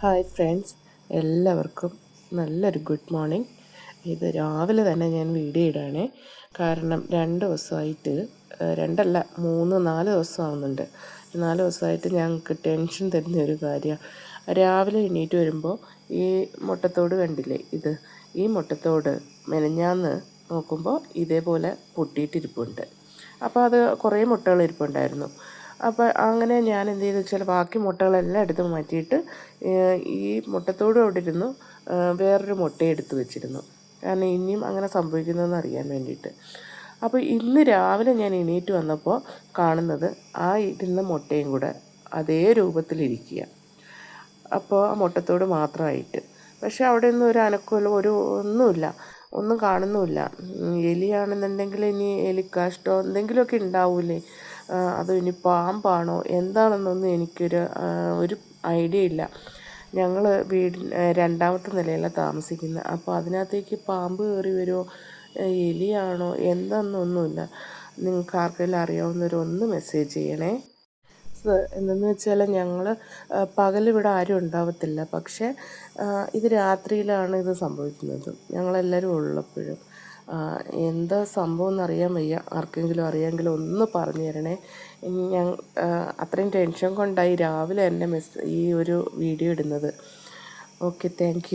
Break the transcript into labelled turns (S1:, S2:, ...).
S1: Hi friends എല്ലാവർക്കും നല്ലൊരു good morning ഇത് രാവിലെ തന്നെ ഞാൻ വീഡിയോ ഇടാണേ. കാരണം രണ്ട് ദിവസമായിട്ട് രണ്ടല്ല മൂന്ന് നാല് ദിവസം ആവുന്നുണ്ട് നാല് ദിവസമായിട്ട് ഞങ്ങൾക്ക് ടെൻഷൻ തരുന്ന ഒരു കാര്യമാണ് രാവിലെ എണീറ്റ് വരുമ്പോൾ ഈ മുട്ടത്തോട് കണ്ടില്ലേ? ഇത് ഈ മുട്ടത്തോട് മെനഞ്ഞാന്ന് നോക്കുമ്പോൾ ഇതേപോലെ പൊട്ടിയിട്ടിരിപ്പുണ്ട്. അപ്പോൾ അത് കുറേ മുട്ടകൾ ഇരിപ്പുണ്ടായിരുന്നു അപ്പോൾ അങ്ങനെ ഞാൻ എന്ത് ചെയ്തു? വെച്ചാൽ ബാക്കി മുട്ടകളെല്ലാം എടുത്ത് മാറ്റിയിട്ട് ഈ മുട്ടത്തോട് അവിടെ ഇരുന്നു വേറൊരു മുട്ട എടുത്ത് വെച്ചിരുന്നു. കാരണം ഇനിയും അങ്ങനെ സംഭവിക്കുന്നതെന്ന് അറിയാൻ വേണ്ടിയിട്ട്. അപ്പോൾ ഇന്ന് രാവിലെ ഞാൻ എണീറ്റ് വന്നപ്പോൾ കാണുന്നത് ആ ഇരുന്ന മുട്ടയും കൂടെ അതേ രൂപത്തിലിരിക്കുക. അപ്പോൾ ആ മുട്ടത്തോട് മാത്രമായിട്ട്. പക്ഷെ അവിടെ ഒന്നും ഒരു അനക്കമല്ലോ ഒരു ഒന്നുമില്ല. ഒന്നും കാണുന്നുമില്ല. എലിയാണെന്നുണ്ടെങ്കിൽ ഇനി എലിക്കാഷ്ടോ എന്തെങ്കിലുമൊക്കെ ഉണ്ടാവൂലേ? അതോ ഇനി പാമ്പാണോ? എന്താണെന്നൊന്നും എനിക്കൊരു ഒരു ഐഡിയ ഇല്ല. ഞങ്ങൾ വീട് രണ്ടാമത്തെ നിലയിലാണ് താമസിക്കുന്നത് അപ്പോൾ അതിനകത്തേക്ക് പാമ്പ് കയറി വരുമോ എലിയാണോ? എന്താണെന്നൊന്നുമില്ല നിങ്ങൾക്ക് ആർക്കെങ്കിലും അറിയാവുന്നവരൊന്ന് മെസ്സേജ് ചെയ്യണേ. എന്തെന്ന് വെച്ചാൽ ഞങ്ങൾ പകലിവിടെ ആരും ഉണ്ടാവത്തില്ല. പക്ഷേ ഇത് രാത്രിയിലാണ് ഇത് സംഭവിക്കുന്നത്. ഞങ്ങളെല്ലാവരും ഉള്ളപ്പോഴും. എന്താ സംഭവം എന്നറിയാൻ വയ്യ. ആർക്കെങ്കിലും അറിയാമെങ്കിൽ ഒന്ന് പറഞ്ഞു തരണേ. ഞാൻ അത്രയും ടെൻഷൻ കൊണ്ടായി രാവിലെ എന്നെ മെസ് ഈ ഒരു വീഡിയോ ഇടുന്നത്. Okay thank